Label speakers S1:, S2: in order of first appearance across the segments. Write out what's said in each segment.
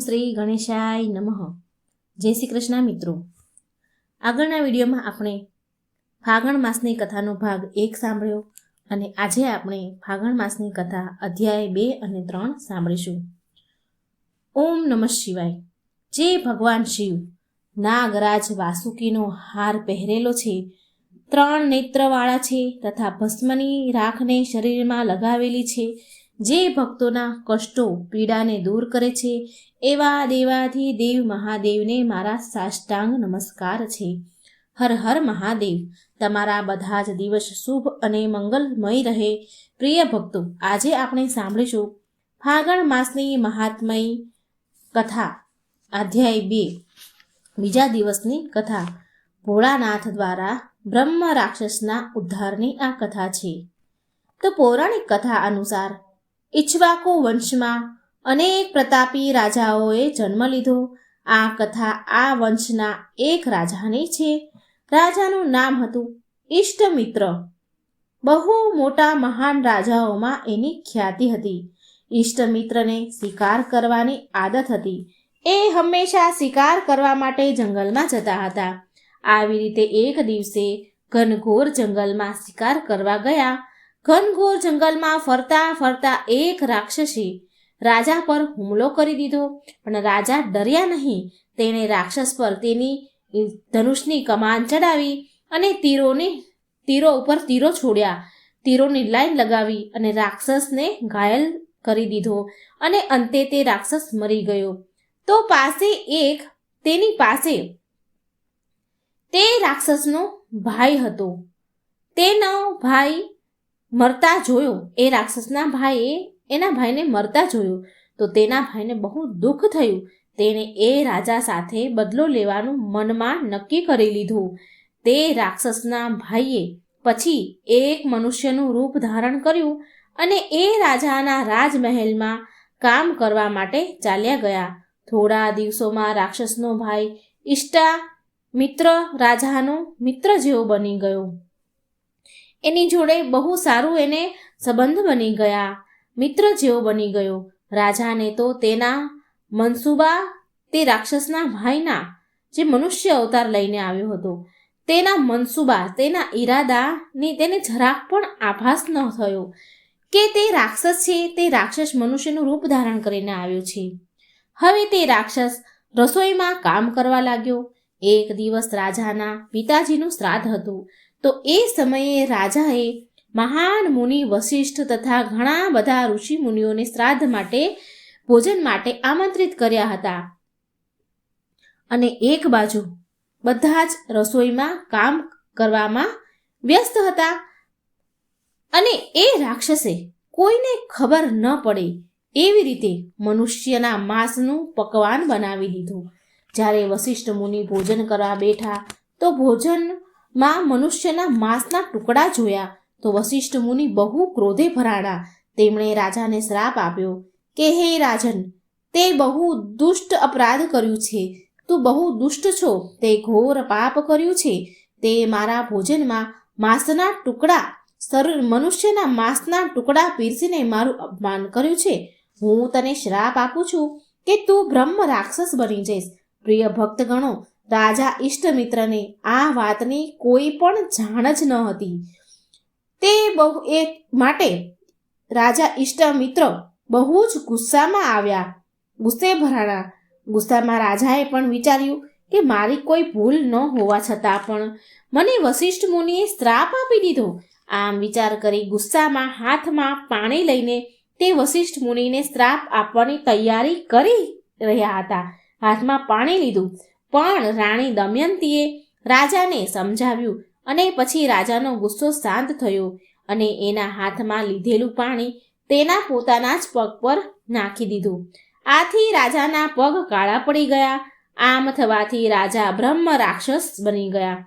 S1: શ્રી ગણેશાય નમઃ. જય શ્રી કૃષ્ણ મિત્રો. આગળના વિડીયોમાં આપણે ફાગણ માસની કથાનો ભાગ એક સાંભળ્યો અને આજે આપણે ફાગણ માસની કથા અધ્યાય બે અને ત્રણ સાંભળીશું. ઓમ નમઃ શિવાય. જે ભગવાન શિવ નાગરાજ વાસુકીનો હાર પહેરેલો છે, ત્રણ નેત્રવાળા છે તથા ભસ્મની રાખને શરીરમાં લગાવેલી છે જે ભક્તોના કષ્ટો પીડાને દૂર કરે છે, એવા દેવાથી દેવ મહાદેવને મારા સાષ્ટાંગ નમસ્કાર છે. હર હર મહાદેવ, તમારા બધા જ દિવસ શુભ અને મંગલમય રહે. પ્રિય ભક્તો, આજે આપણે સાંભળીશું ફાગણ માસની મહાત્મય કથા, અધ્યાય બે, બીજા દિવસની કથા. ભોળાનાથ દ્વારા બ્રહ્મ રાક્ષસના ઉદ્ધારની આ કથા છે. તો પૌરાણિક કથા અનુસાર ઇચ્છવાકુ વંશમાં અનેક પ્રતાપી રાજાઓએ જન્મ લીધો. આ કથા આ વંશના એક રાજાની છે. રાજાનું નામ હતું ઇષ્ટમિત્ર બહુ મોટા મહાન રાજાઓમાં એની ખ્યાતિ હતી. ઇષ્ટમિત્રને શિકાર કરવાની આદત હતી. એ હંમેશા શિકાર કરવા માટે જંગલમાં જતા હતા. આવી રીતે એક દિવસે ઘનઘોર જંગલમાં શિકાર કરવા ગયા. ઘનઘોર જંગલમાં ફરતા ફરતા એક રાક્ષસી રાજા પર હુમલો કરી દીધો. પણ રાજા ડર્યા નહીં. તેણે રાક્ષસ પર તેની ધનુષની કમાન ચડાવી અને તીરોની, તીરો ઉપર તીરો છોડ્યા. તીરોની લાઈન લગાવી અને રાક્ષસને ઘાયલ કરી દીધો અને અંતે તે રાક્ષસ મરી ગયો. તો પાસે એક, તેની પાસે તે રાક્ષસનો ભાઈ હતો. તેનો ભાઈ મરતા જોયો. એ રાક્ષસના ભાઈએ એના ભાઈને મરતા જોયો. તો તેના ભાઈને બહુ દુઃખ થયું. તેણે એ રાજા સાથે બદલો લેવાનું મનમાં નક્કી કરી લીધું. તે રાક્ષસના ભાઈએ પછી એક મનુષ્યનું રૂપ ધારણ કર્યું અને એ રાજાના રાજમહેલમાં કામ કરવા માટે ચાલ્યા ગયા. થોડા દિવસોમાં રાક્ષસનો ભાઈ ઈષ્ટા મિત્ર રાજાનો મિત્ર જેવો બની ગયો. એની જોડે બહુ સારું એને સંબંધ બની ગયા, મિત્ર જેવો બની ગયો. રાજાને તો તેના મનસુબા, તે રાક્ષસના ભાઈના જે મનુષ્ય અવતાર લઈને આવ્યો હતો, તેના મનસુબા, તેના ઈરાદાની તેને જરાક પણ આભાસ ન થયો કે તે રાક્ષસ છે, તે રાક્ષસ મનુષ્યનું રૂપ ધારણ કરીને આવ્યો છે. હવે તે રાક્ષસ રસોઈમાં કામ કરવા લાગ્યો. એક દિવસ રાજાના પિતાજીનું શ્રાદ્ધ હતું. તો એ સમયે રાજાએ મહાન મુનિ, વશિષ્ઠ તથા ઘણા બધા ઋષિ મુનિઓને શ્રાદ્ધ માટે, ભોજન માટે આમંત્રિત કર્યા હતા. અને એક બાજુ બધા જ રસોઈમાં કામ કરવામાં વ્યસ્ત હતા. અને એ રાક્ષસે કોઈને ખબર ન પડે એવી રીતે મનુષ્યના માંસનું પકવાન બનાવી દીધું. જ્યારે વશિષ્ઠ મુનિ ભોજન કરવા બેઠા તો ભોજનમાં મનુષ્યના માંસના ટુકડા જોયા તો વશિષ્ઠ મુનિ બહુ ક્રોધે ભરાણા. તેમણે રાજાને શ્રાપ આપ્યો કે, હે રાજન, તે બહુ દુષ્ટ અપરાધ કર્યું છે. તું બહુ દુષ્ટ છો. તે ઘોર પાપ કર્યું છે. તે મારા ભોજનમાં માંસના ટુકડા શરીર મનુષ્યના માંસના ટુકડા પીરસીને મારું અપમાન કર્યું છે. હું તને શ્રાપ આપું છું કે તું બ્રહ્મ રાક્ષસ બની જઈશ. પ્રિય ભક્તગણો રાજા ઈષ્ટમિત્રને આ વાતની કોઈ પણ જાણ જ ન હતી. તે બહુ એ માટે રાજા ઈષ્ટમિત્ર બહુ જ ગુસ્સામાં આવ્યા. ગુસ્સે ભરાણા. ગુસ્સામાં રાજાએ પણ વિચાર્યું કે મારી કોઈ ભૂલ ન હોવા છતાં પણ મને વશિષ્ઠ મુનિએ શ્રાપ આપી દીધો. આમ વિચાર કરી ગુસ્સામાં હાથમાં પાણી લઈને તે વશિષ્ઠ મુનિને શ્રાપ આપવાની તૈયારી કરી રહ્યા હતા. હાથમાં પાણી લીધું. પણ રાણી દમયંતીએ રાજાને સમજાવ્યું અને પછી રાજાનો ગુસ્સો શાંત થયો અને એના હાથમાં લીધેલું પાણી તેના પોતાના જ પગ પર નાખી દીધું. આથી રાજાના પગ કાળા પડી ગયા. આમ થવાથી રાજા બ્રહ્મ રાક્ષસ બની ગયા.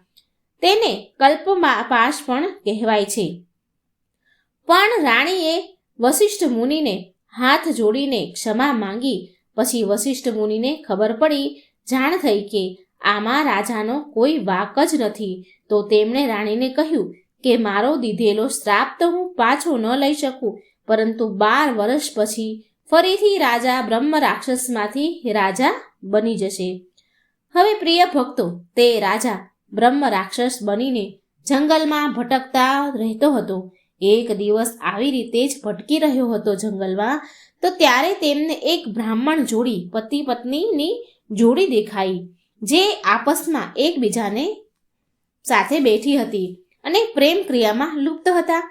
S1: તેને કલ્પમાં પાશ પણ કહેવાય છે. પણ રાણીએ વશિષ્ઠ મુનિને હાથ જોડીને ક્ષમા માંગી. પછી વશિષ્ઠ મુનિને ખબર પડી જાણ થઈ કે આમાં રાજાનો કોઈ વાક જ નથી. તો તેમણે રાણીને કહ્યું કે, મારો દીધેલો શ્રાપ તો હું પાછો ન લઈ શકું. પરંતુ બાર વર્ષ પછી ફરીથી રાજા બ્રહ્મ રાક્ષસમાંથી રાજા બની જશે. હવે પ્રિય ભક્તો, તે રાજા બ્રહ્મ રાક્ષસ બનીને જંગલમાં ભટકતા રહેતો હતો. એક દિવસ આવી રીતે જ ભટકી રહ્યો હતો જંગલમાં. તો ત્યારે તેમને એક બ્રાહ્મણ જોડી પતિ પત્નીની જોડી દેખાઈ, જે આપસમાં એકબીજાને સાથે બેઠી હતી અને પ્રેમ ક્રિયામાં લુપ્ત હતા.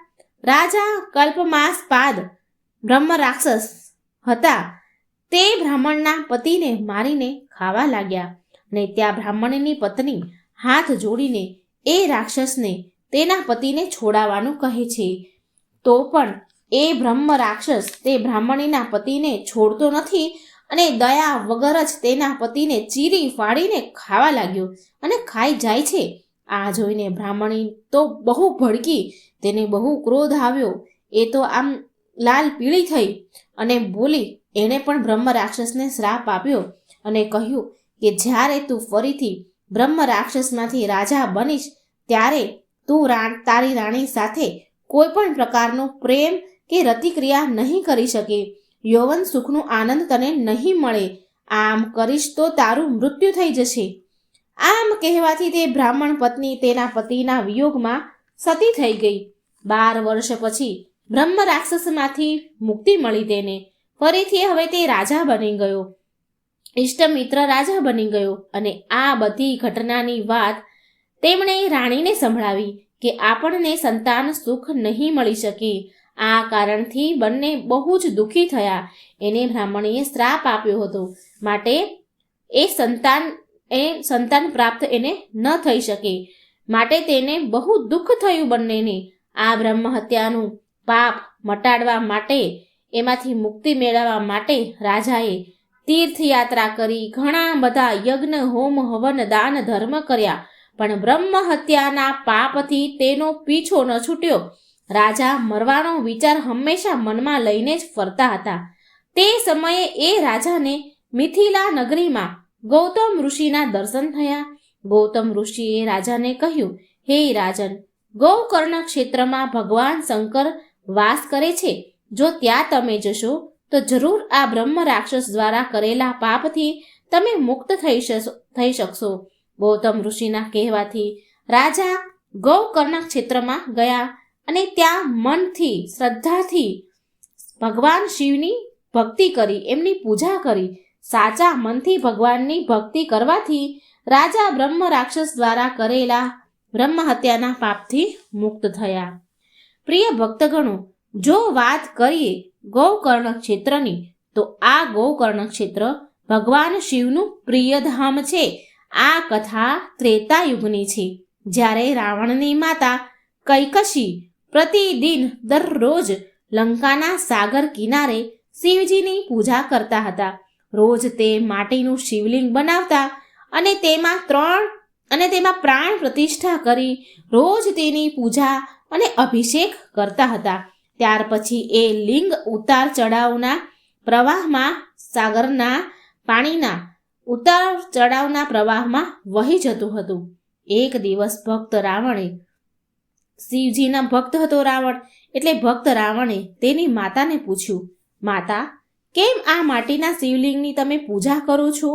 S1: રાજા કલ્પમાસ પાદ બ્રહ્મ રાક્ષસ હતા. તે બ્રાહ્મણના પતિને મારીને ખાવા લાગ્યા અને ત્યાં બ્રાહ્મણની પત્ની હાથ જોડીને એ રાક્ષસને તેના પતિને છોડાવવાનું કહે છે. તો પણ એ બ્રહ્મ રાક્ષસ તે બ્રાહ્મણીના પતિને છોડતો નથી અને દયા વગર જ તેના પતિને ચીરી ફાડીને ખાવા લાગ્યો અને ખાઈ જાય છે. આ જોઈને બ્રાહ્મણી તો બહુ ભડકી, તેને બહુ ક્રોધ આવ્યો. એ તો આમ લાલ પીળી થઈ અને બોલી, એણે પણ બ્રહ્મ રાક્ષસને શ્રાપ આપ્યો અને કહ્યું કે જ્યારે તું ફરીથી બ્રહ્મ રાક્ષસમાંથી રાજા બનીશ, ત્યારે તું રા- તારી રાણી સાથે કોઈ પણ પ્રકારનો પ્રેમ કે રતિક્રિયા નહીં કરી શકે. યૌવન સુખનો આનંદ તને નહીં મળે. આમ કરીશ તો તારું મૃત્યુ થઈ જશે. આમ કહેવાથી તે બ્રાહ્મણ પત્ની તેના પતિના વિયોગમાં સતી થઈ ગઈ. બાર વર્ષ પછી બ્રહ્મ રાક્ષસમાંથી મુક્તિ મળી તેને. ફરીથી હવે તે રાજા બની ગયો. ઇષ્ટમિત્ર રાજા બની ગયો અને આ બધી ઘટનાની વાત તેમણે રાણીને સંભળાવી કે આપણને સંતાન સુખ નહીં મળી શકે. આ કારણથી બંને બહુ જ દુઃખી થયા. એને બ્રાહ્મણીએ શ્રાપ આપ્યો હતો. માટે એ સંતાન એ સંતાન પ્રાપ્ત એને ન થઈ શકે. માટે તેને બહુ દુઃખ થયું બંનેને. આ બ્રહ્મ હત્યાનું પાપ મટાડવા માટે, એમાંથી મુક્તિ મેળવવા માટે રાજાએ તીર્થયાત્રા કરી ઘણા બધા યજ્ઞ, હોમ, હવન, દાન, ધર્મ કર્યા. પણ બ્રહ્મ હત્યાના પાપથી તેનો પીછો ન છૂટ્યો. રાજા મરવાનો વિચાર હંમેશા મનમાં લઈને જ ફરતા હતા. તે સમયે એ રાજાને મિથિલા નગરીમાં ગૌતમ ઋષિના દર્શન થયા. ગૌતમ ઋષિએ રાજાને કહ્યું, હે રાજન, ગૌકર્ણ ક્ષેત્રમાં ભગવાન શંકર વાસ કરે છે. જો ત્યાં તમે જશો, તો જરૂર આ બ્રહ્મ રાક્ષસ દ્વારા કરેલા પાપથી તમે મુક્ત થઈ થઈ શકશો. ગૌતમ ઋષિના કહેવાથી રાજા ગૌકર્ણ ક્ષેત્રમાં ગયા. અને ત્યાં મનથી, શ્રદ્ધાથી ભગવાન શિવની ભક્તિ કરી, એમની પૂજા કરી. સાચા મનથી ભગવાનની ભક્તિ કરવાથી રાજા બ્રહ્મ રાક્ષસ દ્વારા કરેલા બ્રહ્મ હત્યાના પાપથી મુક્ત થયા. પ્રિય ભક્તગણો, જો વાત કરીએ ગૌકર્ણ ક્ષેત્રની, તો આ ગૌકર્ણ ક્ષેત્ર ભગવાન શિવનું પ્રિય ધામ છે. આ કથા ત્રેતા યુગની છે. જ્યારે રાવણની માતા કૈકશી પ્રતિદિન દરરોજ લંકાના સાગર કિનારે શિવજીની પૂજા કરતા હતા. રોજ તે માટીનું શિવલિંગ બનાવતા અને તેમાં ત્રણ અને તેમાં પ્રાણ પ્રતિષ્ઠા કરી રોજ તેની પૂજા અને અભિષેક કરતા હતા. ત્યાર પછી એ લિંગ ઉતાર ચઢાવના પ્રવાહમાં સાગરના પાણીના ઉતાર ચઢાવના પ્રવાહમાં વહી જતું હતું. એક દિવસ ભક્ત રાવણે શિવજીના ભક્ત હતો રાવણ. એટલે ભક્ત રાવણે તેની માતાને પૂછ્યું, માતા, કેમ આ માટીના શિવલિંગની તમે પૂજા કરો છો?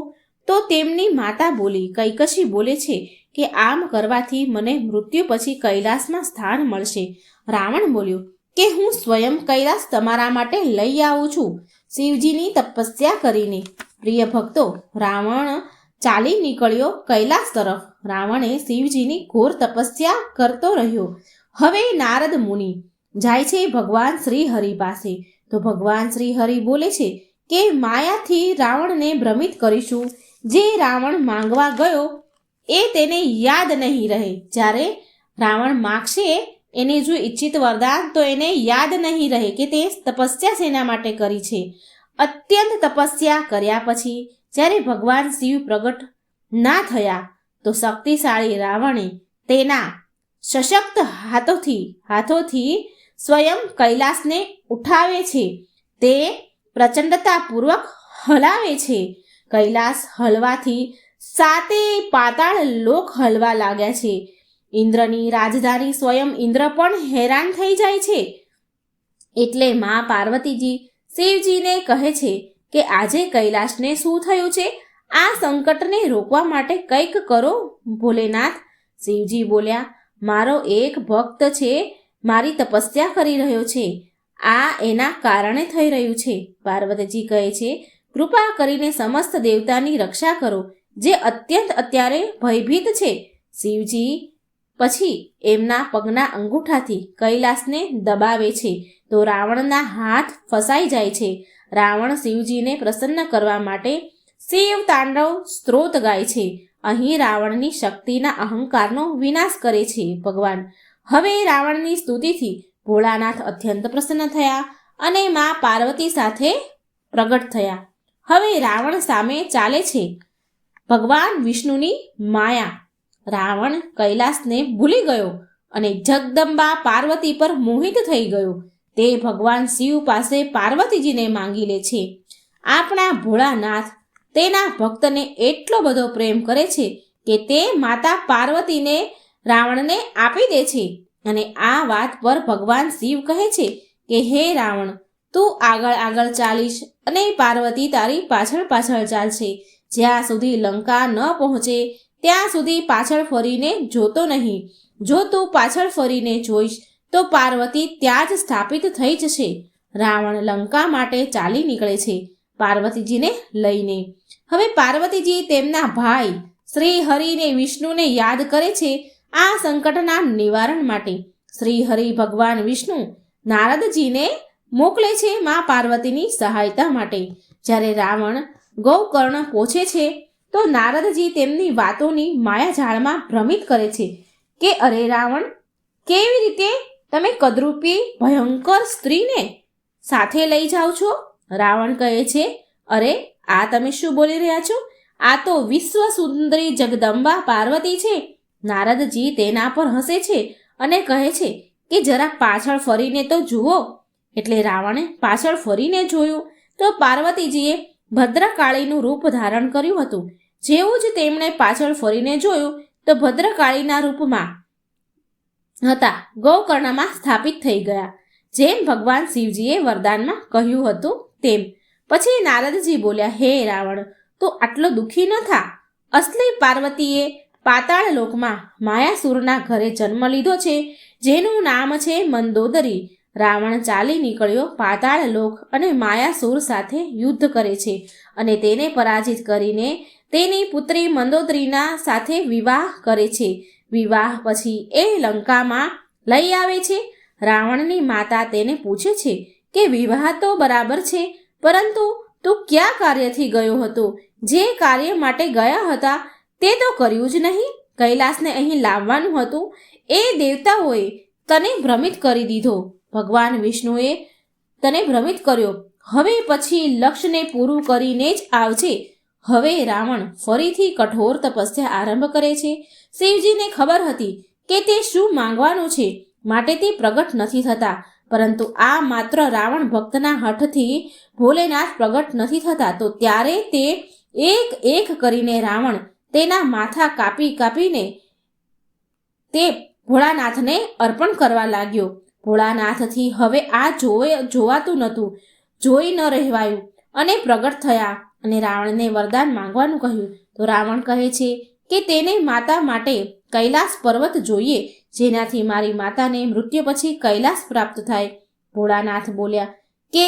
S1: તો તેમની માતા બોલી, કૈકશી બોલે છે કે આમ કરવાથી મને મૃત્યુ પછી કૈલાસમાં સ્થાન મળશે. રાવણ બોલ્યો, કે હું સ્વયં કૈલાસ તમારા માટે લઈ આવું છું. શિવજીની તપસ્યા કરીને, પ્રિય ભક્તો, રાવણ ચાલી નીકળ્યો કૈલાસ તરફ. રાવણે શિવજીની ઘોર તપસ્યા કરતો રહ્યો. હવે નારદ મુનિ જાય છે ભગવાન શ્રી હરિ પાસે. તો ભગવાન શ્રી હરિ બોલે છે કે માયાથી રાવણને ભ્રમિત કરીશું. જે રાવણ માંગવા ગયો એ તેને યાદ નહીં રહે. જ્યારે રાવણ માગશે એને જો ઈચ્છિત વરદાન તો એને યાદ નહીં રહે કે તે તપસ્યા શેના માટે કરી છે. અત્યંત તપસ્યા કર્યા પછી જ્યારે ભગવાન શિવ પ્રગટ ના થયા તો શક્તિશાળી રાવણે તેના સશક્ત હાથોથી હાથોથી સ્વયં કૈલાસને ઉઠાવે છે. તે પ્રચંડતાપૂર્વક હલાવે છે. કૈલાસ હલવાથી સાતે પાતાળ લોક હલવા લાગ્યા છે. ઇન્દ્રની રાજધાની સ્વયં ઇન્દ્ર પણ હેરાન થઈ જાય છે. એટલે મા પાર્વતીજી શિવજીને કહે છે કે આજે કૈલાશને શું થયું છે? આ સંકટને રોકવા માટે કંઈક કરો, ભોલેનાથ. શિવજી બોલ્યા મારો એક ભક્ત છે, મારી તપસ્યા કરી રહ્યો છે. આ એના કારણે થઈ રહ્યું છે. પાર્વતીજી કહે છે, કૃપા કરીને સમસ્ત દેવતાની રક્ષા કરો, જે અત્યંત અત્યારે ભયભીત છે. શિવજી પછી એમના પગના અંગૂઠાથી કૈલાસને દબાવે છે. તો રાવણના હાથ ફસાઈ જાય છે. રાવણ શિવજીને પ્રસન્ન કરવા માટે શિવ તાંડવ સ્ત્રોત ગાય છે. અહીં રાવણની શક્તિના અહંકારનો વિનાશ કરે છે ભગવાન. હવે રાવણની સ્તુતિથી ભોળાનાથ અત્યંત પ્રસન્ન થયા અને મા પાર્વતી સાથે પ્રગટ થયા. હવે રાવણ સામે ચાલે છે. ભગવાન વિષ્ણુની માયા. રાવણ કૈલાસને ભૂલી ગયો અને જગદંબા પાર્વતી પર મોહિત થઈ ગયો. તે ભગવાન શિવ પાસે પાર્વતીજીને માંગી લે છે. આપણા ભોળાનાથ તેના ભક્તને એટલો બધો પ્રેમ કરે છે કે તે માતા પાર્વતીને રાવણને આપી દે છે. અને આ વાત પર ભગવાન શિવ કહે છે કે, હે રાવણ, તું આગળ આગળ ચાલીશ અને પાર્વતી તારી પાછળ પાછળ ચાલશે. જ્યાં સુધી લંકા ન પહોંચે, ત્યાં સુધી પાછળ ફરીને જોતો નહીં. જો તું પાછળ ફરીને જોઈશ, તો પાર્વતી ત્યાં જ સ્થાપિત થઈ જશે. રાવણ લંકા માટે ચાલી નીકળે છે પાર્વતીજીને લઈને. હવે પાર્વતીજી તેમના ભાઈ શ્રી હરિને વિષ્ણુને યાદ કરે છે આ સંકટના નિવારણ માટે. શ્રી હરિ ભગવાન વિષ્ણુ નારદજીને મોકલે છે મા પાર્વતીની સહાયતા માટે. જ્યારે રાવણ ગૌકર્ણ પહોંચે છે, તો નારદજી તેમની વાતોની માયાજાળમાં ભ્રમિત કરે છે કે અરે રાવણ, કેવી રીતે તમે કદરૂપી ભયંકર સ્ત્રીને સાથે લઈ જાઓ છો? રાવણ કહે છે, અરે આ તમે શું બોલી રહ્યા છો? આ તો વિશ્વ સુંદરી જગદંબા પાર્વતી છે. નારદજી તેના પર હસે છે અને કહે છે કે જરા પાછળ ફરીને તો જુઓ. એટલે રાવણે પાછળ ફરીને જોયું તો પાર્વતીજીએ ભદ્રકાળીનું રૂપ ધારણ કર્યું હતું. જેવું જ તેમણે પાછળ ફરીને જોયું તો ભદ્રકાળીના રૂપમાં હતા, ગૌકર્ણમાં સ્થાપિત થઈ ગયા. જેમ ભગવાન શિવજીએ વરદાનમાં કહ્યું હતું તેમ. પછી નારદજી બોલ્યા, હે રાવણ, તું આટલો દુઃખી ન થા? અસલી પાર્વતીએ પાતાળ લોકમાં માયાસુરના ઘરે જન્મ લીધો છે, જેનું નામ છે મંદોદરી. રાવણ ચાલી નીકળ્યો પાતાળ લોક અને માયાસુર સાથે યુદ્ધ કરે છે અને તેને પરાજિત કરીને તેની પુત્રી મંદોદરીના સાથે વિવાહ કરે છે. વિવાહ પછી એ લંકામાં લઈ આવે છે. રાવણની માતા તેને પૂછે છે કે વિવાહ તો બરાબર છે પરંતુ તું ક્યાં કાર્યથી ગયો હતો? જે કાર્ય માટે ગયા હતા તે તો કર્યું જ નહીં. કૈલાસને અહીં લાવવાનું હતું. એ દેવતાઓએ તને ભ્રમિત કરી દીધો. ભગવાન વિષ્ણુએ તને ભ્રમિત કર્યો. હવે પછી લક્ષ્યને પૂરું કરીને જ આવજે. હવે રાવણ ફરીથી કઠોર તપસ્યા આરંભ કરે છે. શિવજીને ખબર હતી કે તે શું માંગવાનું છે. માટે તે પ્રગટ નથી થતા. પરંતુ આ માત્ર રાવણ ભક્તના હઠથી ભોલેનાથ પ્રગટ નથી થતા. તો ત્યારે તે એક એક કરીને રાવણ તેના માથા કાપી કાપીને તે ભોળાનાથને અર્પણ કરવા લાગ્યો. ભોળાનાથથી હવે આ જોવે, જોવાતું નહોતું. જોઈ ન રહેવાયું અને પ્રગટ થયા અને રાવણને વરદાન માંગવાનું કહ્યું. તો રાવણ કહે છે કે તેને માતા માટે કૈલાસ પર્વત જોઈએ. જેનાથી મારી માતાને મૃત્યુ પછી કૈલાસ પ્રાપ્ત થાય. ભોળાનાથ બોલ્યા, કે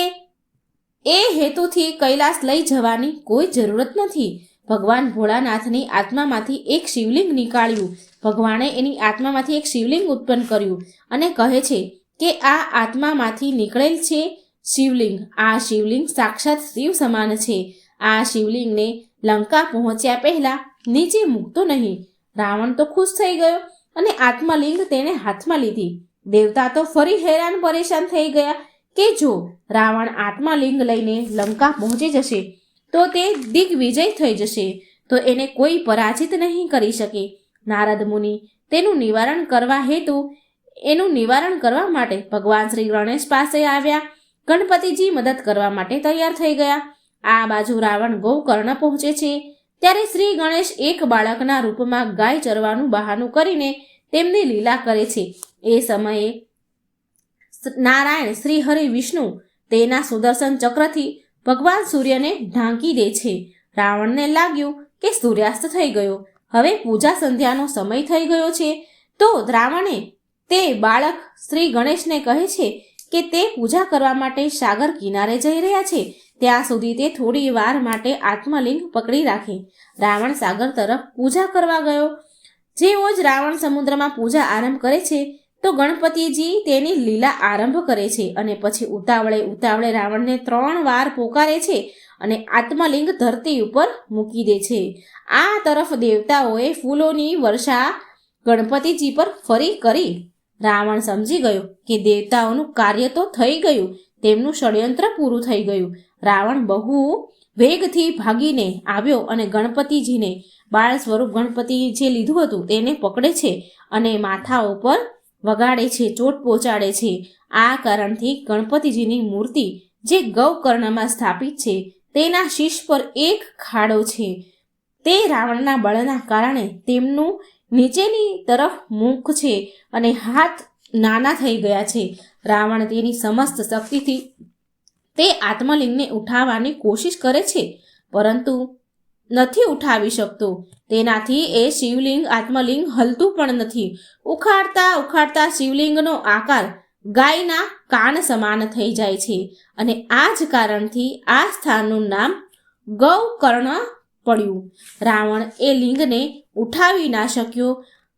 S1: એ હેતુથી કૈલાસ લઈ જવાની કોઈ જરૂરત નથી. ભગવાન ભોળાનાથની આત્મામાંથી એક શિવલિંગ નીકાળ્યું. ભગવાને એની આત્મામાંથી એક શિવલિંગ ઉત્પન્ન કર્યું અને કહે છે કે આ આત્મામાંથી નીકળેલ છે શિવલિંગ. આ શિવલિંગ સાક્ષાત શિવ સમાન છે. આ શિવલિંગને લંકા પહોંચ્યા પહેલા નીચે મૂકતો નહીં. રાવણ તો ખુશ થઈ ગયો. અને આત્મલિંગ તેને હાથમાં લીધી. દેવતા તો ફરી હેરાન પરેશાન થઈ ગયા કે જો રાવણ આત્માલિંગ લઈને લંકા પહોંચી જશે, તો તે દિગ્વિજય થઈ જશે. તો એને કોઈ પરાજિત નહીં કરી શકે. નારદ મુનિ તેનું નિવારણ કરવા હેતુ એનું નિવારણ કરવા માટે ભગવાન શ્રી ગણેશ પાસે આવ્યા. ગણપતિજી મદદ કરવા માટે તૈયાર થઈ ગયા. આ બાજુ રાવણ ગૌકર્ણ પહોંચે છે. ત્યારે શ્રી ગણેશ એક બાળકના રૂપમાં ગાય ચરવાનું બહાનું કરીને તેમની લીલા કરે છે. એ સમયે નારાયણ શ્રી હરિ વિષ્ણુ તેના સુદર્શન ચક્રથી ભગવાન સૂર્યને ઢાંકી દે છે. રાવણને લાગ્યું કે સૂર્યાસ્ત થઈ ગયો. હવે પૂજા સંધ્યાનો સમય થઈ ગયો છે. તો રાવણે તે બાળક શ્રી ગણેશને કહે છે કે તે પૂજા કરવા માટે સાગર કિનારે જઈ રહ્યા છે. ત્યાં સુધી તે થોડી વાર માટે આત્મલિંગ પકડી રાખે. રાવણ સાગર તરફ પૂજા કરવા ગયો. જેવો જ રાવણ સમુદ્રમાં પૂજા આરંભ કરે છે, તો ગણપતિજી તેની લીલા આરંભ કરે છે અને પછી ઉતાવળે ઉતાવળે રાવણને ત્રણ વાર પોકારે છે અને આત્મલિંગ ધરતી ઉપર મૂકી દે છે. આ તરફ દેવતાઓએ ફૂલોની વર્ષા ગણપતિજી પર ફરી કરી. રાવણ સમજી ગયો કે દેવતાઓનું કાર્ય તો થઈ ગયું, તેમનું ષડયંત્ર પૂરું થઈ ગયું. રાવણ બહુ વેગથી ભાગીને આવ્યો અને ગણપતિજીને, બાળ સ્વરૂપ ગણપતિ જે લીધું હતું, તેને પકડે છે અને માથા ઉપર વગાડે છે, ચોટ પહોંચાડે છે. આ કારણથી ગણપતિજીની મૂર્તિ જે ગૌકર્ણમાં સ્થાપિત છે, તેના શીશ પર એક ખાડો છે. તે રાવણના બળના કારણે તેમનું નીચેની તરફ મુખ છે અને હાથ નાના થઈ ગયા છે. રાવણ તેની સમસ્ત શક્તિથી તે આત્મલિંગને ઉઠાવવાની કોશિશ કરે છે, પરંતુ નથી ઉઠાવી શકતો. તેનાથી એ શિવલિંગ, આત્મલિંગ હલતું પણ નથી. ઉખાડતા ઉખાડતા શિવલિંગનો આકાર ગાયના કાન સમાન થઈ જાય છે અને આ જ કારણથી આ સ્થાનનું નામ ગૌકર્ણ પડ્યું. રાવણ એ લિંગને ઉઠાવી ના શક્યો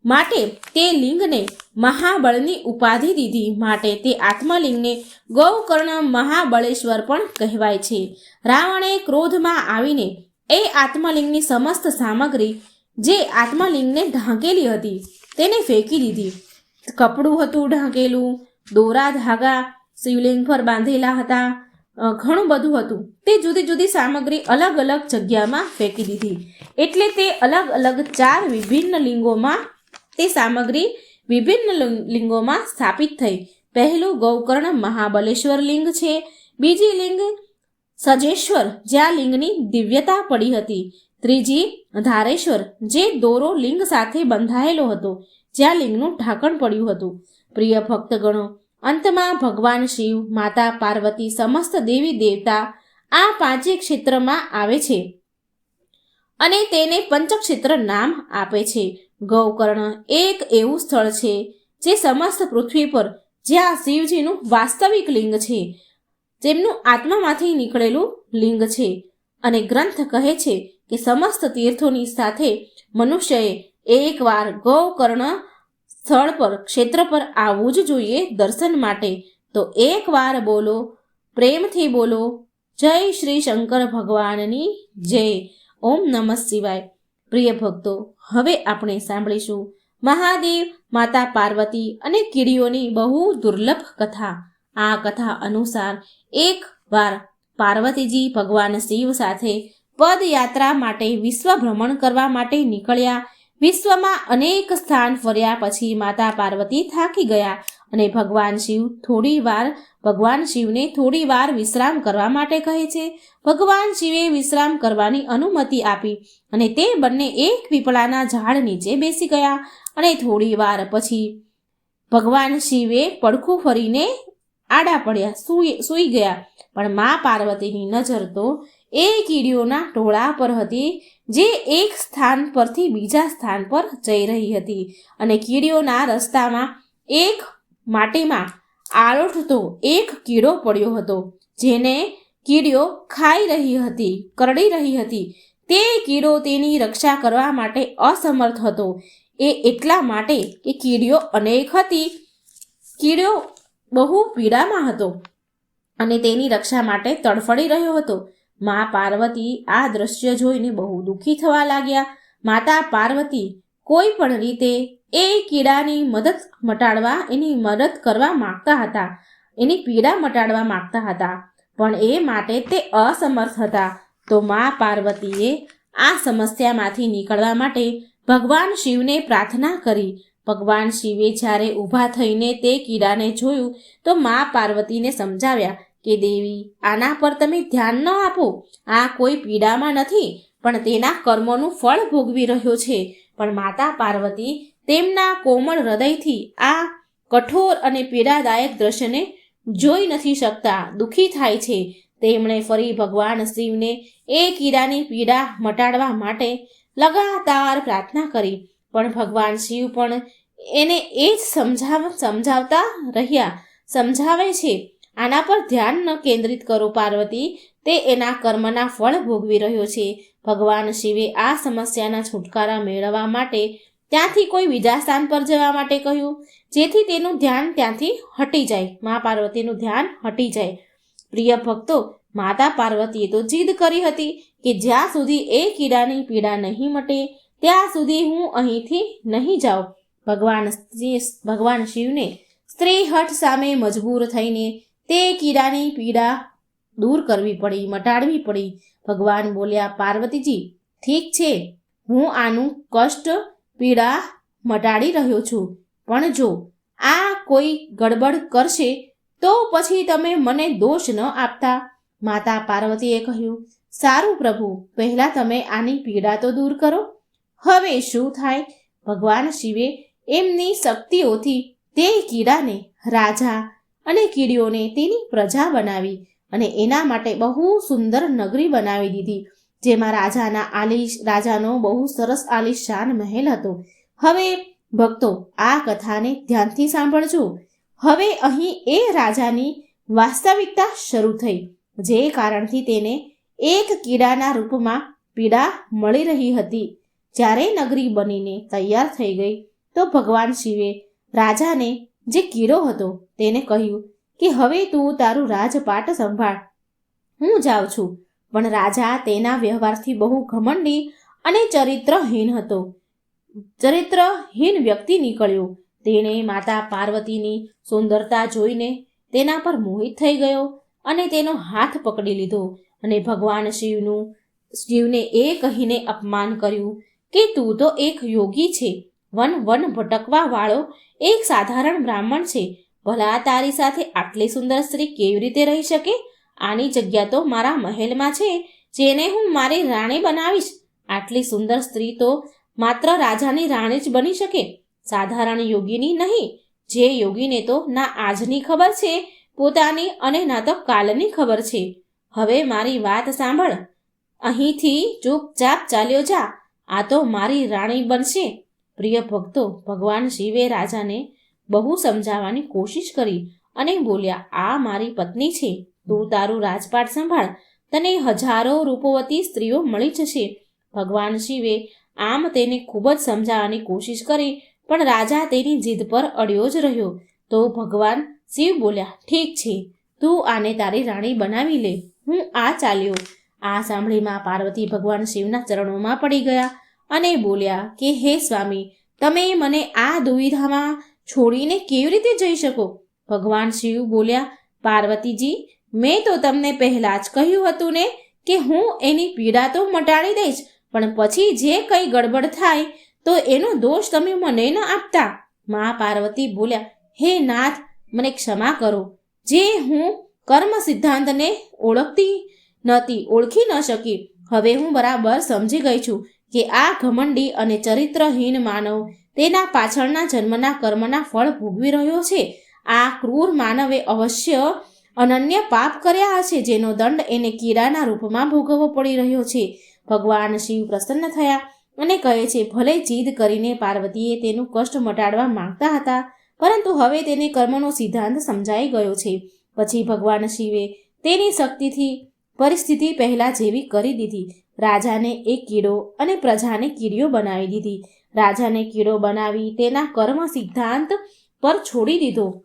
S1: માટે તે લિંગને મહાબળની ઉપાધિ દીધી માટે તે આત્મલિંગને ગૌકર્ણ મહાબળેશ્વર પણ કહેવાય છે. રાવણે ક્રોધમાં આવીને એ આત્મલિંગની સમસ્ત સામગ્રી, જે આત્મલિંગને ઢાંકેલી હતી, તેને ફેંકી દીધી. કપડું હતું ઢાંકેલું, દોરા, ધાગા, શિવલિંગ પર બાંધેલા હતા ઘણું બધું હતું. તે જુદી જુદી સામગ્રી અલગ અલગ જગ્યામાં ફેંકી દીધી. એટલે તે અલગ અલગ ચાર વિભિન્ન લિંગોમાં તે સામગ્રી વિભિન્ન લિંગોમાં સ્થાપિત થઈ. પહેલું ગૌકર્ણ મહાબલેશ્વર લિંગ છે. બીજી લિંગ સજેશ્વર, જ્યાં લિંગની દિવ્યતા પડી હતી. ત્રીજી ધારેશ્વર, જે દોરો લિંગ સાથે બંધાયેલો હતો, જ્યાં લિંગનું ઢાંકણ પડ્યું હતું. પ્રિય ભક્તગણો, અંતમાં ભગવાન શિવ, માતા પાર્વતી, સમસ્ત દેવી દેવતા આ પાંચે ક્ષેત્રમાં આવે છે અને તેને પંચક્ષેત્ર નામ આપે છે. ગૌકર્ણ એક એવું સ્થળ છે જે સમસ્ત પૃથ્વી પર જ્યાં શિવજીનું વાસ્તવિક લિંગ છે. જેમનું આત્મામાંથી નીકળેલું લિંગ છે અને ગ્રંથ કહે છે કે સમસ્ત તીર્થોની સાથે મનુષ્યએ એકવાર ગૌકર્ણ સ્થળ પર ક્ષેત્ર પર આવવું જ જોઈએ દર્શન માટે. તો એકવાર બોલો, પ્રેમથી બોલો, જય શ્રી શંકર ભગવાનની જય. ઓમ નમઃ શિવાય. પ્રિય ભક્તો, હવે આપણે સાંભળીશું મહાદેવ, માતા પાર્વતી અને કીડીઓની બહુ દુર્લભ કથા. આ કથા અનુસાર એક વાર પાર્વતીજી ભગવાન શિવ સાથે પદયાત્રા માટે વિશ્વ ભ્રમણ કરવા માટે નીકળ્યા. વિશ્વમાં અનેક સ્થાન ફર્યા પછી માતા પાર્વતી થાકી ગયા. અને ભગવાન શિવ થોડી વાર, ભગવાન શિવને થોડી વાર વિશ્રામ કરવા માટે કહે છે. ભગવાન શિવે વિશ્રામ કરવાની અનુમતિ આપી અને તે બંને એક પીપળાના ઝાડ નીચે બેસી ગયા અને થોડી વાર પછી ભગવાન શિવે પડખું ફરીને આડા પડ્યા, સૂઈ સૂઈ ગયા. પણ મા પાર્વતીની નજર તો એ કીડીઓના ટોળા પર હતી, જે એક સ્થાન પરથી બીજા સ્થાન પર જઈ રહી હતી અને કીડીઓના રસ્તામાં એક માટીમાં આળોટતો એક કીડો પડ્યો હતો, જેને કીડીઓ ખાઈ રહી હતી, કરડી રહી હતી. તે કીડો તેની રક્ષા કરવા માટે અસમર્થ હતો. એ એટલા માટે કે કીડીઓ અનેક હતી. કીડો બહુ પીડામાં હતો અને તેની રક્ષા માટે તડફડી રહ્યો હતો. મા પાર્વતી આ દ્રશ્ય જોઈને બહુ દુઃખી થવા લાગ્યા. માતા પાર્વતી કોઈ પણ રીતે એ કીડાની મદદ મટાડવા, એની મદદ કરવા માગતા હતા. એની પીડા મટાડવા માંગતા હતા. પણ એ માટે તે અસમર્થ હતા. તો મા પાર્વતીએ આ સમસ્યામાંથી નીકળવા માટે ભગવાન શિવને પ્રાર્થના કરી. ભગવાન શિવે જ્યારે ઊભા થઈને તે કીડાને જોયું, તો મા પાર્વતીને સમજાવ્યા કે, દેવી, આના પર તમે ધ્યાન ન આપો. આ કોઈ પીડામાં નથી, પણ તેના કર્મોનું ફળ ભોગવી રહ્યો છે. પણ માતા પાર્વતી તેમના કોમળ હૃદયથી આ કઠોર અને પીડાદાયક દ્રશ્યને જોઈ નથી શકતા. દુઃખી થાય છે. તેમણે ફરી ભગવાન શિવને એ કીડાની પીડા મટાડવા માટે લગાતાર પ્રાર્થના કરી. પણ ભગવાન શિવ પણ એને એ જ સમજાવ, સમજાવતા રહ્યા. સમજાવે છે, આના પર ધ્યાન ન કેન્દ્રિત કરો, પાર્વતી. તે એના કર્મના ફળ ભોગવી રહ્યો છે. ભગવાન શિવે આ સમસ્યાના છુટકારા મેળવવા માટે ત્યાંથી કોઈ બીજા સ્થાન પર જવા માટે કહ્યું, જેથી તેનું ધ્યાન ત્યાંથી હટી જાય. મા પાર્વતીનું ધ્યાન હટી જાય. પ્રિય ભક્તો, માતા પાર્વતીએ તો જીદ કરી હતી કે જ્યાં સુધી એ કીડાની પીડા નહીં મટે, ત્યાં સુધી હું અહીંથી નહીં જાઉં. ભગવાન ભગવાન શિવને સ્ત્રી હઠ સામે મજબૂર થઈને તે કીડાની પીડા દૂર કરવી પડી, મટાડવી પડી. ભગવાન બોલ્યા, પાર્વતીજી, ઠીક છે. હું આનું કષ્ટ પીડા મટાડી રહ્યો છું. પણ જો આ કોઈ ગડબડ કરશે, તો પછી તમે મને દોષ ન આપતા. માતા પાર્વતીએ કહ્યું, સારું પ્રભુ, પહેલાં તમે આની પીડા તો દૂર કરો. હવે શું થાય? ભગવાન શિવે એમની શક્તિઓથી તે કીડાને રાજા અને કીડીઓને તેની પ્રજા બનાવી અને એના માટે બહુ સુંદર નગરી બનાવી દીધી. જેમાં રાજાના આલિશ, રાજાનો બહુ સરસ આલિશાન મહેલ હતો. હવે ભક્તો, આ કથાને ધ્યાનથી સાંભળજો. હવે અહીં એ રાજાની વાસ્તવિકતા શરૂ થઈ, જે કારણથી તેને એક કીડાના રૂપમાં પીડા મળી રહી હતી. જ્યારે નગરી બનીને તૈયાર થઈ ગઈ, તો ભગવાન શિવે રાજાને જે કીડો હતો, તેને કહ્યું કે, હવે તું તારું રાજપાટ સંભાળ. હું જાઉં છું. પણ રાજા તેના વ્યવહારથી બહુ ઘમંડી અને ચરિત્રહીન હતો. ચરિત્રહીન વ્યક્તિ નીકળ્યો. તેણે માતા પાર્વતીની સુંદરતા જોઈને તેના પર મોહિત થઈ ગયો અને તેનો હાથ પકડી લીધો અને ભગવાન શિવનું, શિવને એ કહીને અપમાન કર્યું કે તું તો એક યોગી છે. વન વન ભટકવા વાળો એક સાધારણ બ્રાહ્મણ છે. ભલા તારી સાથે આટલી સુંદર સ્ત્રી કેવી રીતે રહી શકે? આની જગ્યા તો મારા મહેલમાં છે, જેને હું મારી રાણી બનાવીશ. આટલી સુંદર સ્ત્રી તો માત્ર રાજાની રાણી જ બની શકે. સાધારણ યોગીની નહીં, જે યોગીને તો ના આજની ખબર છે, પોતાની અને ના તો કાલની ખબર છે. હવે મારી વાત સાંભળ. અહીંથી ચૂપચાપ ચાલ્યો જા. આ તો મારી રાણી બનશે. પ્રિય ભક્તો, ભગવાન શિવે રાજાને બહુ સમજાવવાની કોશિશ કરી અને બોલ્યા, આ મારી પત્ની છે. તું તારું રાજપાટ સંભાળ, તને હજારો રૂપવતી સ્ત્રીઓ મળી જશે. ભગવાન શિવે આમ તેને ખૂબ જ સમજાવવાની કોશિશ કરી, પણ રાજા તેની જીદ પર અડ્યો જ રહ્યો. તો ભગવાન શિવ બોલ્યા, ઠીક છે, તું આને તારી રાણી બનાવી લે. હું આ ચાલ્યો. આ સાંભળીમાં પાર્વતી ભગવાન શિવના ચરણોમાં પડી ગયા અને બોલ્યા, કે હે સ્વામી, તમે મને આ દુવિધામાં છોડીને કેવી રીતે જઈ શકો? ભગવાન શિવ બોલ્યા, પાર્વતીજી મેં તો તમને પહેલા જ કહ્યું હતું ને કે હું એની પીડા તો મટાડી દઈશ, પણ પછી જે કંઈ ગડબડ થાય તો એનો દોષ તમે મને ન આપતા. મા પાર્વતી બોલ્યા, હે નાથ, મને ક્ષમા કરો. જે હું કર્મ સિદ્ધાંતને ઓળખતી નહોતી, ઓળખી ન શકી. હવે હું બરાબર સમજી ગઈ છું કે આ ઘમંડી અને ચરિત્રહીન માનવ તેના પાછળના જન્મના કર્મના ફળ ભોગવી રહ્યો છે. આ ક્રૂર માનવે અવશ્ય અનન્ય પાપ કર્યા હશે જેનો દંડ એને કીડાના રૂપમાં ભોગવવો પડી રહ્યો છે. ભગવાન શિવ પ્રસન્ન થયા અને કહે છે, ભલે જીદ કરીને પાર્વતીએ તેનું કષ્ટ મટાડવા માંગતા હતા, પરંતુ હવે તેને કર્મનો સિદ્ધાંત સમજાઈ ગયો છે. પછી ભગવાન શિવે તેની શક્તિથી પરિસ્થિતિ પહેલા જેવી કરી દીધી. રાજાને એક કીડો અને પ્રજાને કીડીઓ બનાવી દીધી. રાજાને કીડો બનાવી તેના કર્મ સિદ્ધાંત પર છોડી દીધો.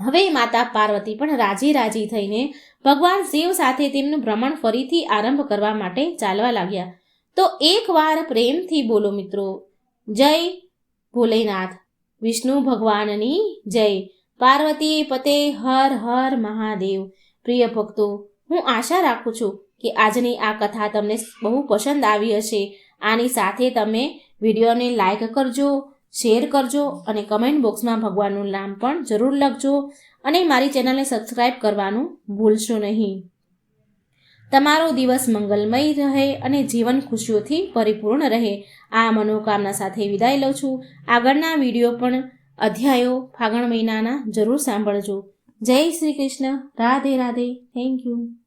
S1: હવે માતા પાર્વતી પણ રાજી રાજી થઈને ભગવાન શિવ સાથે તેમનું ભ્રમણ ફરીથી આરંભ કરવા માટે ચાલવા લાગ્યા. તો એકવાર પ્રેમથી બોલો મિત્રો, જય ભોલેનાથ, વિષ્ણુ ભગવાનની જય. પાર્વતી પતે હર હર મહાદેવ. પ્રિય ભક્તો, હું આશા રાખું છું કે આજની આ કથા તમને બહુ પસંદ આવી હશે. આની સાથે તમે વિડીયોને લાઈક કરજો શેર કરજો અને કમેન્ટ બોક્સમાં ભગવાનનું નામ પણ જરૂર લખજો અને મારી ચેનલને સબસ્ક્રાઈબ કરવાનું ભૂલશો નહીં. તમારો દિવસ મંગલમય રહે અને જીવન ખુશીઓથી પરિપૂર્ણ રહે. આ મનોકામના સાથે વિદાય લઉં છું. આગળના વીડિયો પણ અધ્યાયો ફાગણ મહિનાના જરૂર સાંભળજો. જય શ્રી કૃષ્ણ. રાધે રાધે. Thank you